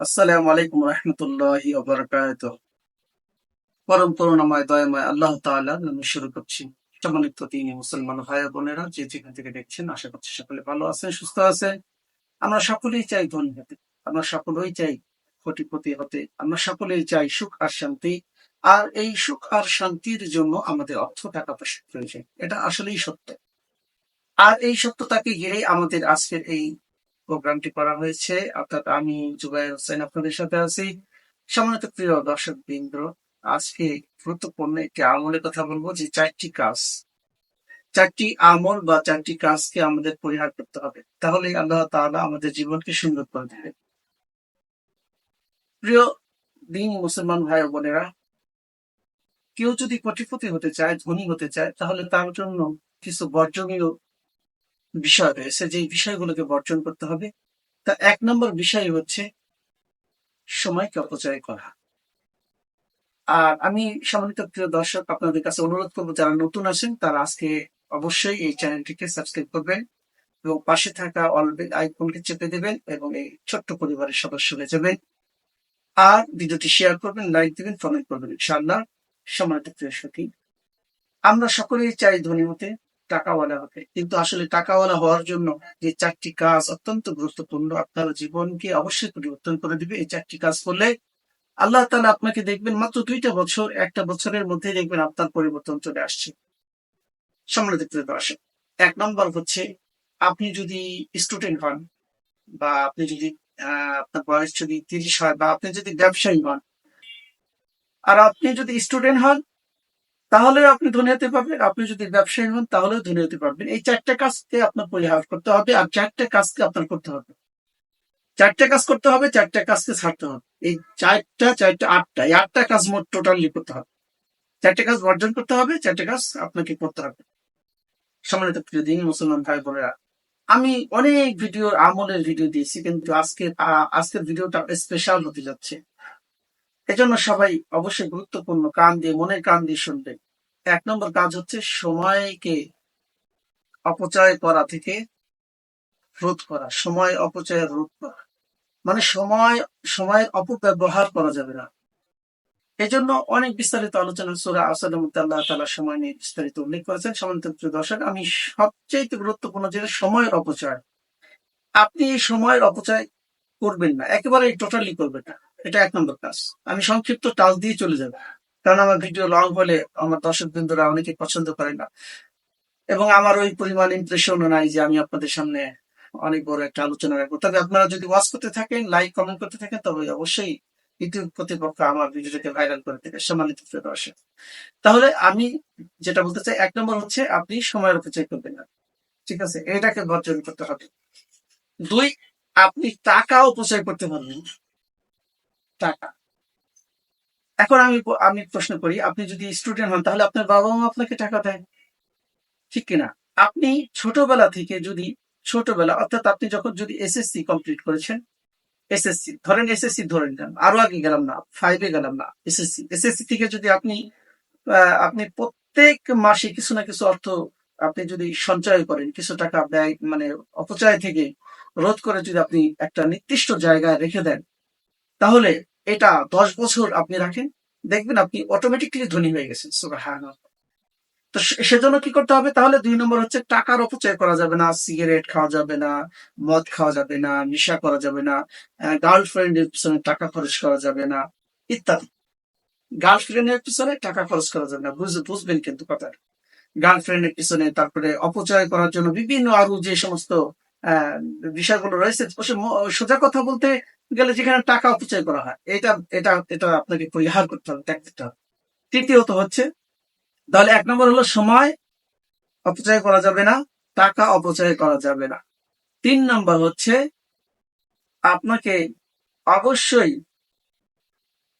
আসসালামু আলাইকুম পরম করুণাময়, দয়াময় আল্লাহ তাআলার নামে শুরু করছি। সম্মানিত তিনি মুসলমান ভাই বোনেরা, যে যেখান থেকে দেখছেন, আশা করছি সকলে ভালো আছেন, সুস্থ আছেন। আমরা সকলেই চাই ধনী হতে, আমরা সকলেই চাই কোটিপতি হতে, আমরা সকলেই চাই সুখ আর শান্তি। আর এই সুখ আর শান্তির জন্য আমাদের অর্থ টাকা পয়সা প্রয়োজন। এটা আসলেই সত্য। আর এই সত্যতাকে ঘিরেই আমাদের আজকের এই প্রোগ্রামটি করা হয়েছে। অর্থাৎ আমি জুবাইর হোসেন আপনাদের সাথে আছি। সম্মানিত প্রিয় দর্শক বৃন্দ আজকে গুরুত্বপূর্ণ একটি আমলের কথা বলব, যে চারটি কাজ। চারটি আমল বা চারটি কাজকে আমাদের পরিহার করতে হবে। তাহলে আল্লাহ তাআলা আমাদের জীবনকে সুন্দর করে দেবে। প্রিয় দিন মুসলমান ভাই বোনেরা, কেউ যদি কোটিপতি হতে চায়, ধনী হতে চায়, তাহলে তার জন্য কিছু বর্জনীয় বিষয় রয়েছে যে বিষয়গুলোকে বর্জন করতে হবে। তা এক নম্বর বিষয় হচ্ছে সময়কে অপচয় করা। আর আমি সম্মানিত প্রিয় দর্শক, আপনাদের কাছে অনুরোধ করব, যারা নতুন আছেন, তারা আজকে অবশ্যই এই চ্যানেলটিকে সাবস্ক্রাইব করবেন এবং পাশে থাকা অলবেল আইকনকে চেপে দেবেন এবং এই ছোট্ট পরিবারের সদস্য হয়ে যাবেন। আর ভিডিওটি শেয়ার করবেন, লাইক দিবেন কমেন্ট করবেন, ইনশাআল্লাহ। সম্মানিত প্রিয় সখী, আমরা সকলেই চাই ধনী হতে টাকাওয়ালা হতে কিন্তু আসলে টাকাওয়ালা হওয়ার জন্য যে চারটি কাজ অত্যন্ত গুরুত্বপূর্ণ আপনার জীবনকে অবশ্যই পরিবর্তন করে দিবে। এই চারটি কাজ করলে আল্লাহ তালা আপনাকে দেখবেন মাত্র দুইটা বছর, একটা বছরের মধ্যে দেখবেন আপনার পরিবর্তন চলে আসছে। সম্মানিত প্রিয় দর্শক, এক নম্বর হচ্ছে আপনি যদি স্টুডেন্ট হন বা আপনি যদি আপনার বয়স যদি তিরিশ হয় বা আপনি যদি ব্যবসায়ী হন, আর আপনি যদি স্টুডেন্ট হন তাহলেও আপনি ধনী হতে পারবেন, আপনি যদি ব্যবসায়ী হন তাহলেও ধনী হতে পারবেন। এই চারটা কাজকে আপনার পরিহার করতে হবে আর চারটা কাজকে আপনার করতে হবে। চারটা কাজ করতে হবে, চারটা কাজকে ছাড়তে হবে। এই চারটা চারটা, আটটা, এই আটটা কাজ মোট টোটালি করতে হবে। চারটা কাজ বর্জন করতে হবে, চারটা কাজ আপনাকে করতে হবে। সম্মানিত প্রিয় দিন, মুসলমান ভাই বোনেরা, আমি অনেক ভিডিও আমলের ভিডিও দিয়েছি, কিন্তু আজকে আজকের ভিডিওটা স্পেশাল হতে যাচ্ছে। এজন্য সবাই অবশ্যই গুরুত্বপূর্ণ কান দিয়ে, মনের কান দিয়ে শুনবেন। এক নম্বর কাজ হচ্ছে সময়কে অপচয় করা থেকে রোধ করা, সময় অপচয় রোধ করা। মানে সময়, সময়ের অপব্যবহার করা যাবে না। এজন্য অনেক বিস্তারিত আলোচনা সুরা আল্লাহ তালা সময় নিয়ে বিস্তারিত উল্লেখ করেছেন। সমান্ত দর্শক, আমি সবচেয়ে গুরুত্বপূর্ণ যেটা সময়ের অপচয়। আপনি এই সময়ের অপচয় করবেন না একেবারে টোটালি করবেন না। এটা এক নম্বর কাজ। আমি সংক্ষিপ্ত টাচ দিয়ে চলে যাব। কারণ আমার ভিডিও লং হলে আমার দর্শক বিন্দুরা অনেকে পছন্দ করে না। এবং আমার ওই পরিমাণ ইমপ্রেশনও নাই যে আমি আপনাদের সামনে অনেক বড় একটা আলোচনা রাখব। তবে আপনারা যদি ওয়াচ করতে থাকেন লাইক কমেন্ট করতে থাকেন, তবে অবশ্যই ইউটিউব কর্তৃপক্ষ আমার ভিডিওটাকে ভাইরাল করে দেবে, সম্মানিত দর্শক। তাহলে আমি যেটা বলতে চাই, এক নম্বর হচ্ছে আপনি সময়ের অপচয় করবেন না। ঠিক আছে? এটাকে বর্জন করতে হবে। দুই, আপনি টাকা অপচয় করতে পারবেন। টাকা। এখন আমি আমি প্রশ্ন করি, আপনি যদি স্টুডেন্ট হন, তাহলে আপনার বাবা মা আপনাকে টাকা দেয়? ঠিক কিনা? আপনি ছোটবেলা থেকে যদি ছোটবেলা, অর্থাৎ আপনি যখন যদি এসএসসি কমপ্লিট করেছেন এসএসসি ধরেন এসএসসি ধরেন কেন আরও আগে গেলাম না ফাইভে গেলাম না এসএসসি এসএসসি থেকে যদি আপনি আপনি প্রত্যেক মাসে কিছু না কিছু অর্থ আপনি যদি সঞ্চয় করেন, কিছু টাকা ব্যয় মানে অপচয় থেকে রোধ করে যদি আপনি একটা নির্দিষ্ট জায়গায় রেখে দেন, তাহলে এটা দশ বছর আপনি রাখেন দেখবেন আপনি অটোমেটিকলি ধনী হয়ে গেছেন। সুবহানাল্লাহ। তো সেজন্য কি করতে হবে? তাহলে দুই নম্বর হচ্ছে টাকার অপচয় করা যাবে না সিগারেট খাওয়া যাবে না মদ খাওয়া যাবে না নেশা করা যাবে না গার্লফ্রেন্ডের পিছনে টাকা খরচ করা যাবে না ইত্যাদি। গার্লফ্রেন্ডের পিছনে টাকা খরচ করা যাবে না বুঝ বুঝবেন কিন্তু কথা গার্লফ্রেন্ডের পিছনে তারপরে অপচয় করার জন্য বিভিন্ন আরও যে সমস্ত আহ, বিষয়গুলো রয়েছে সোজা কথা বলতে গেলে যেখানে টাকা অপচয় করা হয়, এটা এটা এটা আপনাকে পরিহার করতে হবে, ত্যাগ করতে হবে। তৃতীয়ত হচ্ছে, তাহলে এক নম্বর হলো সময় অপচয় করা যাবে না, টাকা অপচয় করা যাবে না। তিন নম্বর হচ্ছে, আপনাকে অবশ্যই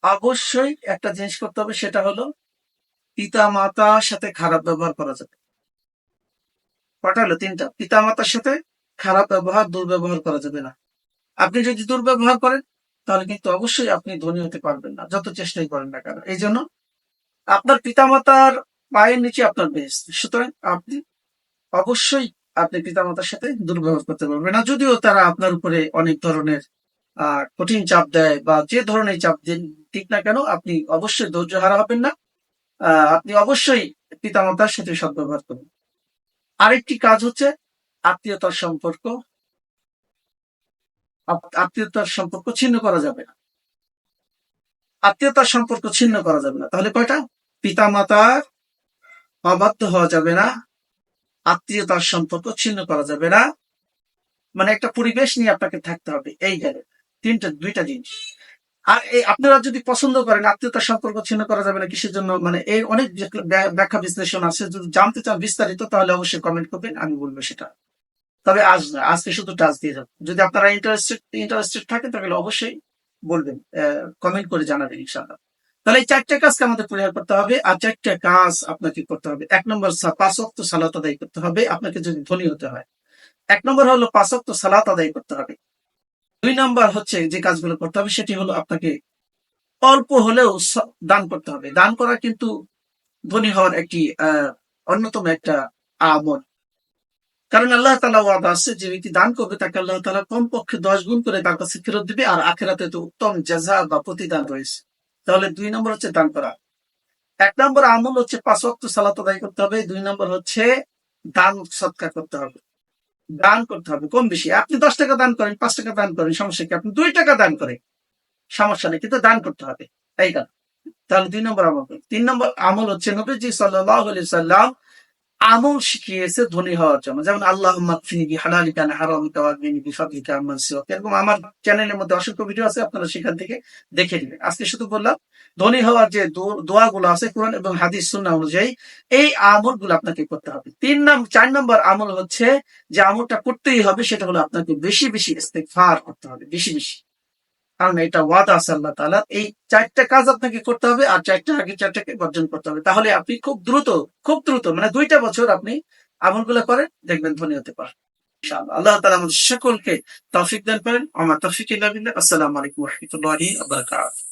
অবশ্যই একটা জিনিস করতে হবে, সেটা হলো পিতা মাতার সাথে খারাপ ব্যবহার করা যাবে। কটা হলো? তিনটা। পিতা মাতার সাথে খারাপ ব্যবহার, দুর্ব্যবহার করা যাবে না। আপনি যদি দুর্ব্যবহার করেন, তাহলে কিন্তু অবশ্যই আপনি ধনী হতে পারবেন না, যত চেষ্টাই করেন না কেন। এই জন্য আপনার পিতামাতার পায়ের নিচে আপনার বেশ। সুতরাং আপনি অবশ্যই আপনি পিতামাতার সাথে দুর্ব্যবহার করতে পারবেন না, যদিও তারা আপনার উপরে অনেক ধরনের কঠিন চাপ দেয় বা যে ধরনের চাপ দিন ঠিক না কেন, আপনি অবশ্যই ধৈর্য হারা হবেন না। আপনি অবশ্যই পিতামাতার সাথে সদ্ব্যবহার করুন। আরেকটি কাজ হচ্ছে আত্মীয়তার সম্পর্ক। আত্মীয়তার সম্পর্ক ছিন্ন করা যাবে না। আত্মীয়তার সম্পর্ক ছিন্ন করা যাবে না। তাহলে কয়টা? পিতা মাতার অবাধ্য হওয়া যাবে না। আত্মীয়তার সম্পর্ক ছিন্ন করা যাবে না। মানে একটা পরিবেশ নিয়ে আপনাকে থাকতে হবে এই গেলে। তিনটা, দুইটা জিনিস। আর এই আপনারা যদি পছন্দ করেন, আত্মীয়তার সম্পর্ক ছিন্ন করা যাবে না কিসের জন্য? মানে এই অনেক ব্যাখ্যা বিশ্লেষণ আছে। যদি জানতে চান বিস্তারিত, তাহলে অবশ্যই কমেন্ট করবেন, আমি বলব সেটা। তবে আজ না, আজকে শুধু টাচ দিয়ে যাব যদি আপনারা ইন্টারেস্টেড ইন্টারেস্টেড থাকেন, তাহলে অবশ্যই বলবেন কমেন্ট করে জানাবেন ইনশাআল্লাহ। তাহলে এই চারটে কাজকে আমাদের পরিহার করতে হবে, আর চারটে কাজ আপনাকে করতে হবে। এক নম্বর সা- পাঁচ অক্ত সালাত আদায় করতে হবে, আপনাকে যদি ধনী হতে হয়। এক নম্বর হলো পাঁচ অক্ত সালাত আদায় করতে হবে। দুই নম্বর হচ্ছে যে কাজগুলো করতে হবে, সেটি হলো আপনাকে অল্প হলেও দান করতে হবে। দান করা কিন্তু ধনী হওয়ার একটি অন্যতম একটা আমল। কারণ আল্লাহ তালা ওয়াদা আছে যে ব্যক্তি দান করবে, তাকে আল্লাহ তালা কমপক্ষে দশ গুণ করে তার কাছে ফেরত দিবে আর আখেরাতে তো উত্তম জাজা বা প্রতিদান রয়েছে। তাহলে দুই নম্বর হচ্ছে দান করা। এক নম্বর আমল হচ্ছে পাঁচ ওয়াক্ত সালাত আদায় করতে হবে। দুই নম্বর হচ্ছে দান সৎকার করতে হবে। দান করতে হবে, কম বেশি। আপনি দশ টাকা দান করেন, পাঁচ টাকা দান করেন, সমস্যা কি? আপনি দুই টাকা দান করেন, সমস্যা নেই, কিন্তু দান করতে হবে। তাই না তাহলে দুই নম্বর আমল। তিন নম্বর আমল হচ্ছে নবীজি সাল্লাহ সাল্লাম আমল শিখিয়েছে ধনী হওয়ার জন্য। যেমন আল্লাহ মাকফিনি হালালিকা হারামিকা ওয়াগনিনি বিফাদলিকা আম্মান সিওয়াক এরকম আমার চ্যানেলের মধ্যে অসংখ্য ভিডিও আছে, আপনারা সেখান থেকে দেখে নেবেন। আজকে শুধু বললাম, ধনী হওয়ার যে দোয়া গুলো আছে কোরআন এবং হাদিস সুন্নাহ অনুযায়ী, এই আমলগুলো আপনাকে করতে হবে। তিন নম্বর চার নম্বর আমল হচ্ছে যে আমলটা করতেই হবে, সেটা হলো আপনাকে বেশি বেশি ইস্তেগফার করতে হবে, বেশি বেশি। কারণ এটা ওয়াদা আছে আল্লাহ তালা এই চারটা কাজ আপনাকে করতে হবে আর চারটা আগে চারটাকে বর্জন করতে হবে। তাহলে আপনি খুব দ্রুত খুব দ্রুত মানে দুইটা বছর আপনি আমলগুলো করেন, দেখবেন ধনী হতে পারেন। আল্লাহ তালা আমাদের সকলকে তফিক দেন করেন। আমার তফিক আসসালামাইকুম রহমতুল্লাহ বারাকাতুহু।